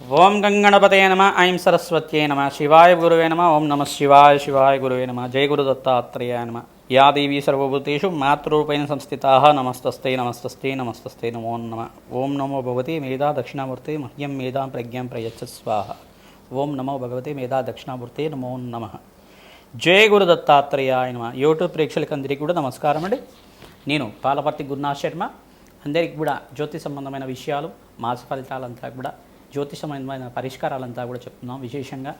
ఓం గంగణపతే నమ ఐం సరస్వత్యే నమ శివాయ గురువే నమ ఓం నమ శివాయ శివాయ గురువే నమ జయ గురు దత్తాత్రేయ నమ. యా దేవీ సర్వభూతేషు మాతృరూపేణ సంస్థితా నమస్తస్తే నమస్తస్తే నమస్తస్తే నమో నమ. ఓం నమో భగవతి మేధా దక్షిణామూర్తి మహ్యం మేధాం ప్రజ్ఞం ప్రయచ్చ స్వాహ. ఓం నమో భగవతి మేధా దక్షిణామూర్తి నమో నమ. జయ గురు దత్తాత్రేయ నమ. యూట్యూబ్ ప్రేక్షకులందరికీ కూడా నమస్కారం అండి. నేను పాలపర్తి గురునాథ్ శర్మ. అందరికీ కూడా జ్యోతి సంబంధమైన విషయాలు మాస ఫలితాలంతా కూడా జ్యోతి సంబంధమైన పరిష్కారాలంతా కూడా చెప్తున్నాం విశేషంగా.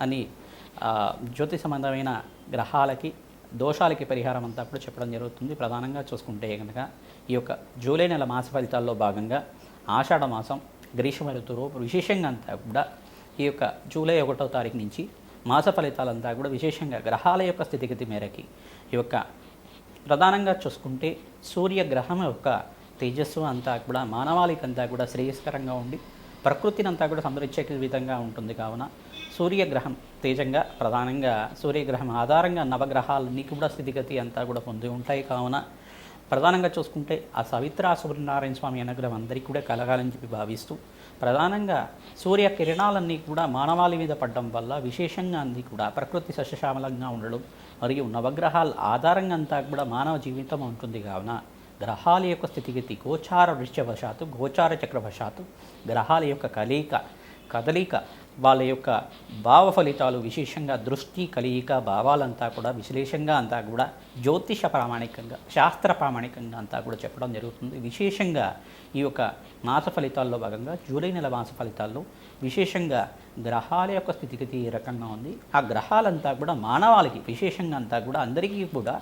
అని జ్యోతి సంబంధమైన గ్రహాలకి దోషాలకి పరిహారం అంతా కూడా చెప్పడం జరుగుతుంది. ప్రధానంగా చూసుకుంటే కనుక ఈ యొక్క జూలై నెల మాస ఫలితాల్లో భాగంగా ఆషాఢ మాసం గ్రీష్మ ఋతువు విశేషంగా అంతా కూడా ఈ యొక్క జూలై ఒకటో తారీఖు నుంచి మాస ఫలితాలంతా కూడా విశేషంగా గ్రహాల యొక్క స్థితిగతి మేరకి ఈ యొక్క ప్రధానంగా చూసుకుంటే సూర్యగ్రహం యొక్క తేజస్సు అంతా కూడా మానవాళికంతా కూడా శ్రేయస్కరంగా ఉండి ప్రకృతిని అంతా కూడా సంరక్షే విధంగా ఉంటుంది కావున సూర్యగ్రహం తేజంగా ప్రధానంగా సూర్యగ్రహం ఆధారంగా నవగ్రహాలన్నీ కూడా స్థితిగతి అంతా కూడా పొంది ఉంటాయి కావున ప్రధానంగా చూసుకుంటే ఆ సవిత్ర సూర్యనారాయణ స్వామి అనుగ్రహం అందరికీ కూడా కలగాలని చెప్పి భావిస్తూ ప్రధానంగా సూర్య కిరణాలన్నీ కూడా మానవాళి మీద పడడం వల్ల విశేషంగా అన్ని కూడా ప్రకృతి సస్యశ్యామలంగా ఉండడం మరియు నవగ్రహాల ఆధారంగా అంతా కూడా మానవ జీవితం ఉంటుంది కావున గ్రహాల యొక్క స్థితిగతి గోచార వృశ్చవశాత్తు గోచార చక్రవశాత్తు గ్రహాల యొక్క కలయిక కదలిక వాళ్ళ యొక్క భావ ఫలితాలు విశేషంగా దృష్టి కలియిక భావాలంతా కూడా విశ్లేషంగా అంతా కూడా జ్యోతిష ప్రామాణికంగా శాస్త్ర ప్రామాణికంగా అంతా కూడా చెప్పడం జరుగుతుంది. విశేషంగా ఈ యొక్క మాస ఫలితాల్లో భాగంగా జూలై నెల మాస ఫలితాల్లో విశేషంగా గ్రహాల యొక్క స్థితిగతి ఏ రకంగా ఉంది. ఆ గ్రహాలంతా కూడా మానవాళికి విశేషంగా అంతా కూడా అందరికీ కూడా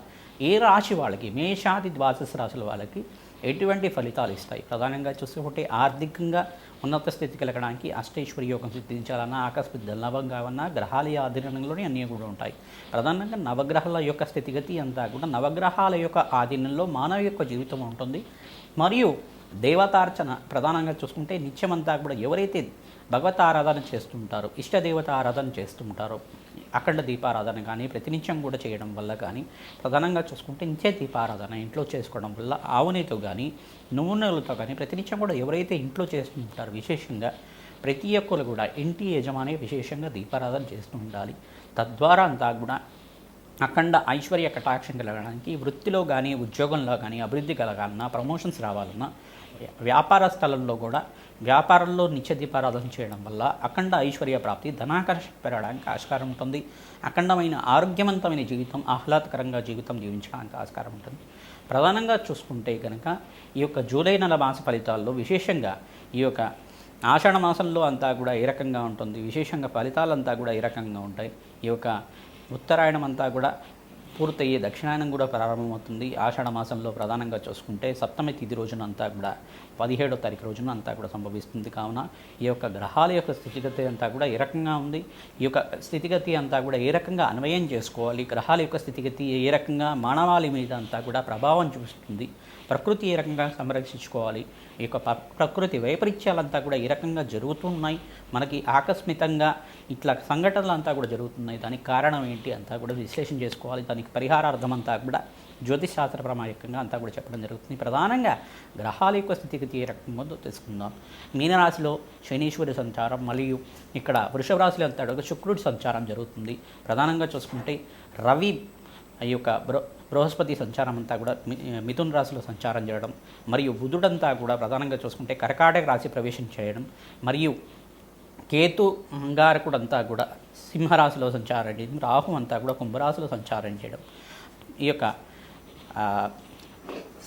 ఏ రాశి వాళ్ళకి మేషాది ద్వాదశ రాశుల వాళ్ళకి ఎటువంటి ఫలితాలు ఇస్తాయి? ప్రధానంగా చూసుకుంటే ఆర్థికంగా ఉన్నత స్థితి కలగడానికి అష్టైశ్వర్య యోగం సిద్ధించాలన్నా ఆకస్మిక ధనలాభం కావన్నా గ్రహాల ఆధీనంలోనే అన్నీ కూడా ఉంటాయి. ప్రధానంగా నవగ్రహాల యొక్క స్థితిగతి అంతా కూడా నవగ్రహాల యొక్క ఆధీనంలో మానవ యొక్క జీవితం ఉంటుంది. మరియు దేవతార్చన ప్రధానంగా చూసుకుంటే నిత్యమంతా కూడా ఎవరైతే భగవత్ ఆరాధన చేస్తుంటారు ఇష్టదేవత ఆరాధన చేస్తుంటారు. అఖండ దీపారాధన కానీ ప్రతినిత్యం కూడా చేయడం వల్ల కానీ ప్రధానంగా చూసుకుంటే నిత్య దీపారాధన ఇంట్లో చేసుకోవడం వల్ల ఆవునేతో కానీ నూనెలతో కానీ ప్రతినిత్యం కూడా ఎవరైతే ఇంట్లో చేస్తుంటారో విశేషంగా ప్రతి ఒక్కరు కూడా ఇంటి యజమాని విశేషంగా దీపారాధన చేస్తూ ఉండాలి. తద్వారా అంతా కూడా అఖండ ఐశ్వర్య కటాక్షం కలగడానికి వృత్తిలో కానీ ఉద్యోగంలో కానీ అభివృద్ధి కలగాలన్నా ప్రమోషన్స్ రావాలన్నా వ్యాపార స్థలంలో కూడా వ్యాపారంలో నిత్య దీపారాధన చేయడం వల్ల అఖండ ఐశ్వర్య ప్రాప్తి ధనాకర్షణ పెరగడానికి ఆస్కారం ఉంటుంది. అఖండమైన ఆరోగ్యవంతమైన జీవితం ఆహ్లాదకరంగా జీవితం జీవించడానికి ఆస్కారం ఉంటుంది. ప్రధానంగా చూసుకుంటే కనుక ఈ యొక్క జూలై నెల మాస ఫలితాల్లో విశేషంగా ఈ యొక్క ఆషాఢ మాసంలో అంతా కూడా ఏ రకంగా ఉంటుంది? విశేషంగా ఫలితాలంతా కూడా ఏ రకంగా ఉంటాయి? ఈ యొక్క ఉత్తరాయణం అంతా కూడా పూర్తయ్యే దక్షిణాయనం కూడా ప్రారంభమవుతుంది. ఆషాఢ మాసంలో ప్రధానంగా చూసుకుంటే సప్తమి తిథి రోజునంతా కూడా పదిహేడో తారీఖు రోజున అంతా కూడా సంభవిస్తుంది. కావున ఈ యొక్క గ్రహాల యొక్క స్థితిగతి అంతా కూడా ఏ రకంగా ఉంది? ఈ యొక్క స్థితిగతి అంతా కూడా ఏ రకంగా అన్వయం చేసుకోవాలి? గ్రహాల యొక్క స్థితిగతి ఏ రకంగా మానవాళి మీద అంతా కూడా ప్రభావం చూపిస్తుంది? ప్రకృతి ఏ రకంగా సంరక్షించుకోవాలి? ఈ యొక్క ప- ప్రకృతి వైపరీత్యాలంతా కూడా ఏ రకంగా జరుగుతున్నాయి? మనకి ఆకస్మికంగా ఇట్లా సంఘటనలు అంతా కూడా జరుగుతున్నాయి. దానికి కారణం ఏంటి అంతా కూడా విశ్లేషణ చేసుకోవాలి. దానికి పరిహారార్థం అంతా కూడా జ్యోతిష్ శాస్త్ర అంతా కూడా చెప్పడం జరుగుతుంది. ప్రధానంగా గ్రహాల యొక్క స్థితిగతి ఏ రకంగా తెలుసుకుందాం. మీనరాశిలో శనీశ్వరి సంచారం మరియు ఇక్కడ వృషభ రాశిలో అంతా శుక్రుడి సంచారం జరుగుతుంది. ప్రధానంగా చూసుకుంటే రవి ఈ యొక్క బృ బృహస్పతి సంచారం అంతా కూడా మి- రాశిలో సంచారం చేయడం మరియు బుధుడంతా కూడా ప్రధానంగా చూసుకుంటే కర్కాటక రాశి ప్రవేశం చేయడం మరియు కేతు అంగారకుడంతా కూడా సింహరాశిలో సంచారం చేయడం రాహు అంతా కూడా కుంభరాశిలో సంచారం చేయడం. ఈ యొక్క ఆ,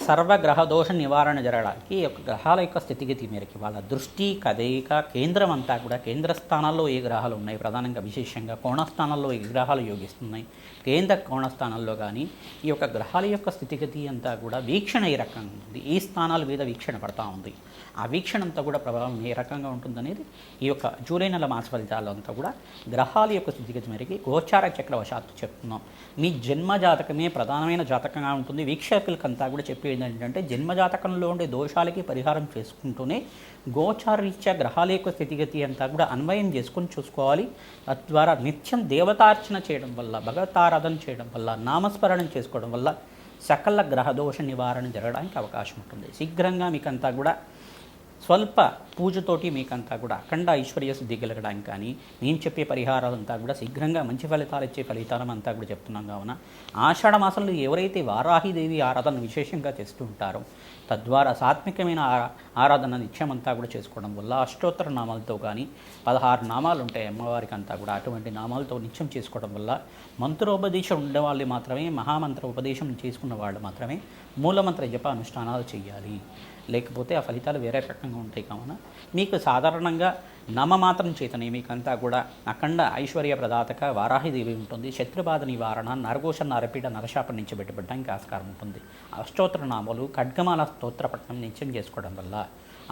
సర్వగ్రహ దోష నివారణ జరగడానికి యొక్క గ్రహాల యొక్క స్థితిగతి మేరకి వాళ్ళ దృష్టి కదయిక కేంద్రం అంతా కూడా కేంద్ర స్థానాల్లో ఏ గ్రహాలు ఉన్నాయి? ప్రధానంగా విశేషంగా కోణస్థానాల్లో ఏ గ్రహాలు యోగిస్తున్నాయి? కేంద్ర కోణస్థానాల్లో కానీ ఈ యొక్క గ్రహాల యొక్క స్థితిగతి అంతా కూడా వీక్షణ ఏ రకంగా ఉంది? ఈ స్థానాల మీద వీక్షణ పడతా ఉంది? ఆ వీక్షణ అంతా కూడా ప్రభావం ఏ రకంగా ఉంటుందనేది ఈ యొక్క జూలై నెల మాస ఫలితాలు అంతా కూడా గ్రహాల యొక్క స్థితిగతి మేరకి గోచార చక్రవశాత్తు చెప్తున్నాం. మీ జన్మ జాతకమే ప్రధానమైన జాతకంగా ఉంటుంది. వీక్షకులకంతా కూడా చెప్పేది ఏంటంటే జన్మజాతకంలో ఉండే దోషాలకి పరిహారం చేసుకుంటూనే గోచారరీత్యా గ్రహాల యొక్క స్థితిగతి అంతా కూడా అన్వయం చేసుకొని చూసుకోవాలి. తద్వారా నిత్యం దేవతార్చన చేయడం వల్ల భగవతారాధన చేయడం వల్ల నామస్మరణం చేసుకోవడం వల్ల సకల గ్రహదోష నివారణ జరగడానికి అవకాశం ఉంటుంది. శీఘ్రంగా మీకంతా కూడా స్వల్ప పూజతోటి మీకంతా కూడా అఖండ ఐశ్వర్య సిద్ధి కలగడానికి కానీ నేను చెప్పే పరిహారాలంతా కూడా శీఘ్రంగా మంచి ఫలితాలు ఇచ్చే ఫలితాలం అంతా కూడా చెప్తున్నాం కావున ఆషాఢ మాసంలో ఎవరైతే వారాహిదేవి ఆరాధన విశేషంగా చేస్తూ ఉంటారో తద్వారా సాత్వికమైన ఆరాధన నిత్యమంతా కూడా చేసుకోవడం వల్ల అష్టోత్తర నామాలతో కానీ పదహారు నామాలు ఉంటాయి అమ్మవారికి అంతా కూడా అటువంటి నామాలతో నిత్యం చేసుకోవడం వల్ల మంత్రోపదేశం ఉండే వాళ్ళు మాత్రమే మహామంత్ర ఉపదేశం చేసుకున్న వాళ్ళు మాత్రమే మూలమంత్ర జప అనుష్ఠానాలు చేయాలి. లేకపోతే ఆ ఫలితాలు వేరే రకంగా ఉంటాయి కావున మీకు సాధారణంగా నమమాత్రం చేతనే మీకంతా కూడా అఖండ ఐశ్వర్య ప్రదాతక వారాహిదేవి ఉంటుంది. శత్రుబాధ నివారణ నరఘోష నరపీడ నరశాపం నుంచి బయటపడడానికి ఆస్కారం ఉంటుంది. అష్టోత్తర నామాలు ఖడ్గమాల స్తోత్రపట్నం నిత్యం చేసుకోవడం వల్ల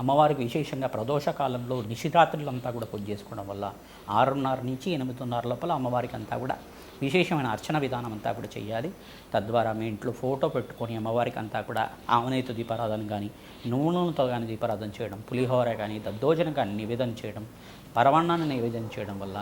అమ్మవారికి విశేషంగా ప్రదోష కాలంలో నిశిరాత్రులంతా కూడా పూజ చేసుకోవడం వల్ల ఆరున్నర నుంచి ఎనిమిదిన్నర లోపల అమ్మవారికి అంతా కూడా విశేషమైన అర్చన విధానం అంతా కూడా చేయాలి తద్వారా మీ ఇంట్లో ఫోటో పెట్టుకొని అమ్మవారికి అంతా కూడా ఆవనేతో దీపారాధన కానీ నూనెతో కానీ దీపారాధన చేయడం పులిహోర కానీ దద్దోజనం కానీ నివేదన చేయడం పరవాణాన్ని నివేదన చేయడం వల్ల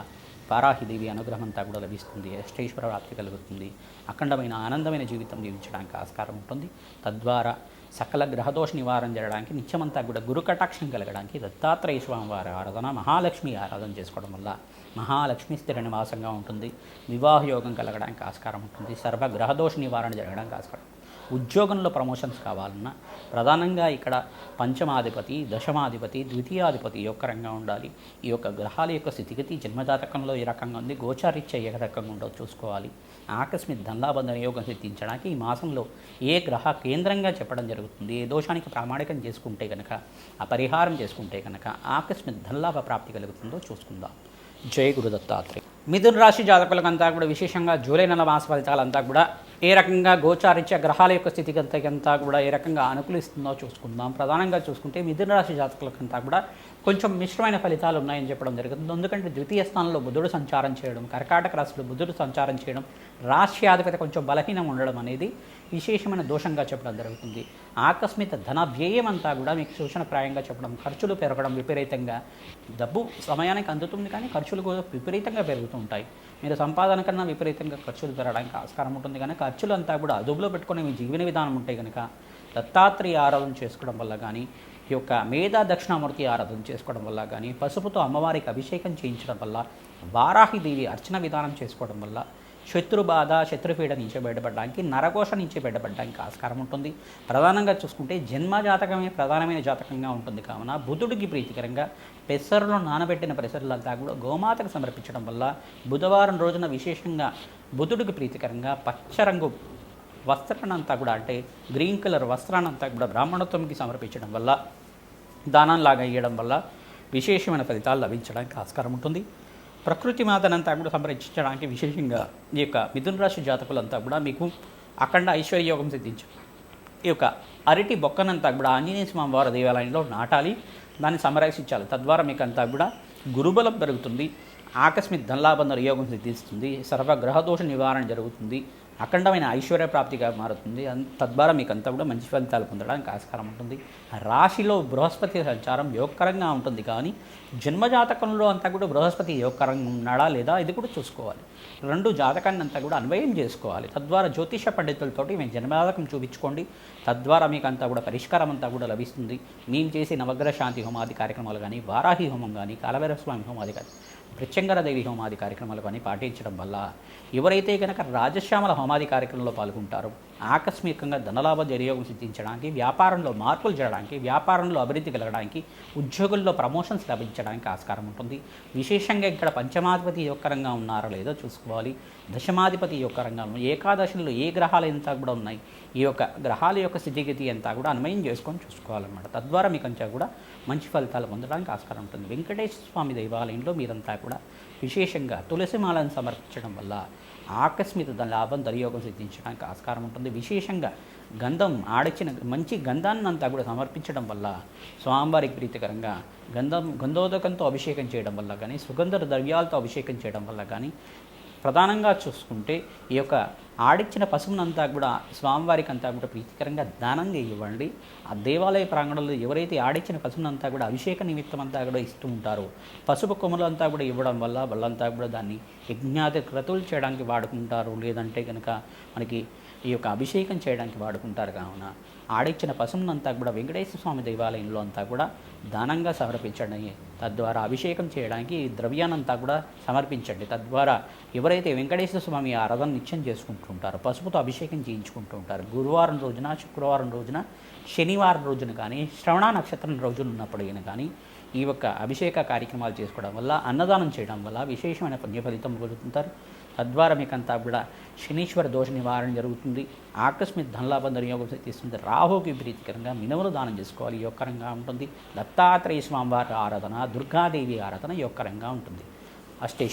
వారాహిదేవి అనుగ్రహం అంతా కూడా లభిస్తుంది. అష్టేశ్వర ప్రాప్తి కలుగుతుంది. అఖండమైన ఆనందమైన జీవితం జీవించడానికి ఆస్కారం ఉంటుంది. తద్వారా సకల గ్రహదోష నివారణ జరగడానికి నిత్యమంతా కూడా గురు కటాక్షం కలగడానికి దత్తాత్రేయ స్వామి వారి ఆరాధన మహాలక్ష్మి ఆరాధన చేసుకోవడం వల్ల మహాలక్ష్మి స్థిర నివాసంగా ఉంటుంది. వివాహయోగం కలగడానికి ఆస్కారం ఉంటుంది. సర్వ గ్రహదోష నివారణ జరగడానికి ఆస్కారం ఉద్యోగంలో ప్రమోషన్స్ కావాలన్నా ప్రధానంగా ఇక్కడ పంచమాధిపతి దశమాధిపతి ద్వితీయాధిపతి ఈ యొక్క రంగా ఉండాలి. ఈ యొక్క గ్రహాల యొక్క స్థితిగతి జన్మజాతకంలో ఏ రకంగా ఉంది గోచారిత్య ఏ రకంగా ఉండో చూసుకోవాలి. ఆకస్మిక ధనలాబంధ యోగం సిద్ధించడానికి ఈ మాసంలో ఏ గ్రహ కేంద్రంగా చెప్పడం జరుగుతుంది ఏ దోషానికి ప్రామాణికం చేసుకుంటే కనుక ఆ పరిహారం చేసుకుంటే కనుక ఆకస్మిక ధనలాభ ప్రాప్తి కలుగుతుందో చూసుకుందాం. జయ గురు దత్తాత్రేయ మిథున రాశి జాతకులకంతా కూడా విశేషంగా జూలై నెల మాస ఫలితాలంతా కూడా ఏ రకంగా గోచారించే గ్రహాల యొక్క స్థితిగతి అంతా కూడా ఏ రకంగా అనుకూలిస్తుందో చూసుకుందాం. ప్రధానంగా చూసుకుంటే మిథున రాశి జాతకులకంతా కూడా కొంచెం మిశ్రమైన ఫలితాలు ఉన్నాయని చెప్పడం జరుగుతుంది. ఎందుకంటే ద్వితీయ స్థానంలో బుధుడు సంచారం చేయడం కర్కాటక రాశిలో బుధుడు సంచారం చేయడం రాష్ట్రాధిపతి కొంచెం బలహీనం ఉండడం అనేది విశేషమైన దోషంగా చెప్పడం జరుగుతుంది. ఆకస్మిక ధన వ్యయం అంతా కూడా మీకు సూచనప్రాయంగా చెప్పడం ఖర్చులు పెరగడం విపరీతంగా డబ్బు సమయానికి అందుతుంది కానీ ఖర్చులు కూడా విపరీతంగా పెరుగుతూ ఉంటాయి. మీరు సంపాదన కన్నా విపరీతంగా ఖర్చులు పెరగడానికి ఆస్కారం ఉంటుంది కానీ ఖర్చులు అంతా కూడా అదుపులో పెట్టుకునే మీ జీవన విధానం ఉంటే కనుక దత్తాత్రేయ ఆరాధన చేసుకోవడం వల్ల కానీ ఈ యొక్క మేధా దక్షిణామూర్తి ఆరాధన చేసుకోవడం వల్ల కానీ పసుపుతో అమ్మవారికి అభిషేకం చేయించడం వల్ల వారాహిదేవి అర్చన విధానం చేసుకోవడం వల్ల శత్రుబాధ శత్రుపీడ నుంచి బయటపడడానికి నరకోశ నుంచి బయటపడడానికి ఆస్కారం ఉంటుంది. ప్రధానంగా చూసుకుంటే జన్మ జాతకమే ప్రధానమైన జాతకంగా ఉంటుంది. కావున బుధుడికి ప్రీతికరంగా పెసరులో నానబెట్టిన పరిసరాలంతా కూడా గోమాతకు సమర్పించడం వల్ల బుధవారం రోజున విశేషంగా బుధుడికి ప్రీతికరంగా పచ్చరంగు వస్త్రాన్నంతా కూడా అంటే గ్రీన్ కలర్ వస్త్రాన్నంతా కూడా బ్రాహ్మణత్వంకి సమర్పించడం వల్ల దానంలాగా ఇవ్వడం వల్ల విశేషమైన ఫలితాలు లభించడానికి ఆస్కారం ఉంటుంది. ప్రకృతి మాతనంతా కూడా సంరక్షించడానికి విశేషంగా ఈ యొక్క మిథున రాశి జాతకులంతా కూడా మీకు అఖండ ఐశ్వర్యోగం సిద్ధించు ఈ యొక్క అరటి బొక్కనంతా కూడా ఆంజనేయ స్వామి వారి దేవాలయంలో నాటాలి దాన్ని సంరక్షించాలి. తద్వారా మీకు అంతా కూడా గురుబలం పెరుగుతుంది ఆకస్మిక ధనలాభ యోగం సిద్ధిస్తుంది సర్వగ్రహదోష నివారణ జరుగుతుంది అఖండమైన ఐశ్వర్య ప్రాప్తిగా మారుతుంది. తద్వారా మీకు అంతా కూడా మంచి ఫలితాలు పొందడానికి ఆస్కారం ఉంటుంది. రాశిలో బృహస్పతి సంచారం యోగకరంగా ఉంటుంది. కానీ జన్మజాతకంలో అంతా కూడా బృహస్పతి యోగకరంగా ఉన్నాడా లేదా ఇది కూడా చూసుకోవాలి. రెండు జాతకాన్ని అంతా కూడా అన్వయం చేసుకోవాలి. తద్వారా జ్యోతిష పండితులతోటి మేము జన్మజాతకం చూపించుకోండి. తద్వారా మీకు అంతా కూడా పరిష్కారం అంతా కూడా లభిస్తుంది. మేము చేసే నవగ్రహ శాంతి హోమాది కార్యక్రమాలు కానీ వారాహి హోమం కానీ కాలభైరవ స్వామి హోమాది కానీ ప్రత్యంగరదేవి హోమాది కార్యక్రమాలు కానీ పాటించడం వల్ల ఎవరైతే కనుక రాజశ్యామల హోమాది కార్యక్రమంలో పాల్గొంటారో ఆకస్మికంగా ధనలాభ దుర్యోగం సిద్ధించడానికి వ్యాపారంలో మార్పులు జరగడానికి వ్యాపారంలో అభివృద్ధి కలగడానికి ఉద్యోగుల్లో ప్రమోషన్స్ లభించడానికి ఆస్కారం ఉంటుంది. విశేషంగా ఇక్కడ పంచమాధిపతి యొక్క రంగా ఉన్నారో లేదో చూసుకోవాలి. దశమాధిపతి యొక్క రంగంలో ఏకాదశిలో ఏ గ్రహాలు ఎంత కూడా ఉన్నాయి ఈ యొక్క గ్రహాల యొక్క స్థితిగతి అంతా కూడా అన్వయం చేసుకొని చూసుకోవాలన్నమాట. తద్వారా మీకు అంతా కూడా మంచి ఫలితాలు పొందడానికి ఆస్కారం ఉంటుంది. వెంకటేశ్వర స్వామి దేవాలయంలో మీరంతా కూడా విశేషంగా తులసి మాలను సమర్పించడం వల్ల ఆకస్మిక లాభం దర్యోగం సిద్ధించడానికి ఆస్కారం ఉంటుంది. విశేషంగా గంధం ఆడిచిన మంచి గంధాన్ని అంతా కూడా సమర్పించడం వల్ల స్వామివారికి ప్రీతికరంగా గంధం గంధోదకంతో అభిషేకం చేయడం వల్ల కానీ సుగంధ ద్రవ్యాలతో అభిషేకం చేయడం వల్ల కానీ ప్రధానంగా చూసుకుంటే ఈ యొక్క ఆడిచ్చిన పశువునంతా కూడా స్వామివారికి అంతా కూడా ప్రీతికరంగా దానంగా ఇవ్వండి ఆ దేవాలయ ప్రాంగణంలో ఎవరైతే ఆడిచ్చిన పశువునంతా కూడా అభిషేక నిమిత్తం అంతా కూడా ఇస్తూ ఉంటారో పసుపు కొమ్మలంతా అంతా కూడా ఇవ్వడం వల్ల వాళ్ళంతా కూడా దాన్ని యజ్ఞాది క్రతువులు చేయడానికి వాడుకుంటారు లేదంటే కనుక మనకి ఈ యొక్క అభిషేకం చేయడానికి వాడుకుంటారు కావున ఆడిచ్చిన పశువునంతా కూడా వెంకటేశ్వర స్వామి దేవాలయంలో అంతా కూడా దానంగా సమర్పించండి. తద్వారా అభిషేకం చేయడానికి ద్రవ్యానంతా కూడా సమర్పించండి. తద్వారా ఎవరైతే వెంకటేశ్వర స్వామి ఆరాధన నిత్యం చేసుకుంటుంటారో పసుపుతో అభిషేకం చేయించుకుంటూ ఉంటారు. గురువారం రోజున శుక్రవారం రోజున శనివారం రోజున కానీ శ్రవణ నక్షత్రం రోజున ఉన్నప్పుడు కానీ ఈ యొక్క అభిషేక కార్యక్రమాలు చేసుకోవడం వల్ల అన్నదానం చేయడం వల్ల విశేషమైన పుణ్య ఫలితం పొందుతుంటారు. తద్వారా మీకంతా కూడా శనీశ్వర దోష నివారణ జరుగుతుంది. ఆకస్మిక ధనలాభం దుర్యోగం తీస్తుంది. రాహుకి ప్రీతికరంగా మినుములు దానం చేసుకోవాలి. యోగకరంగా ఉంటుంది. దత్తాత్రేయ స్వామివారి ఆరాధన దుర్గాదేవి ఆరాధన యోగకరంగా ఉంటుంది. అష్టేష్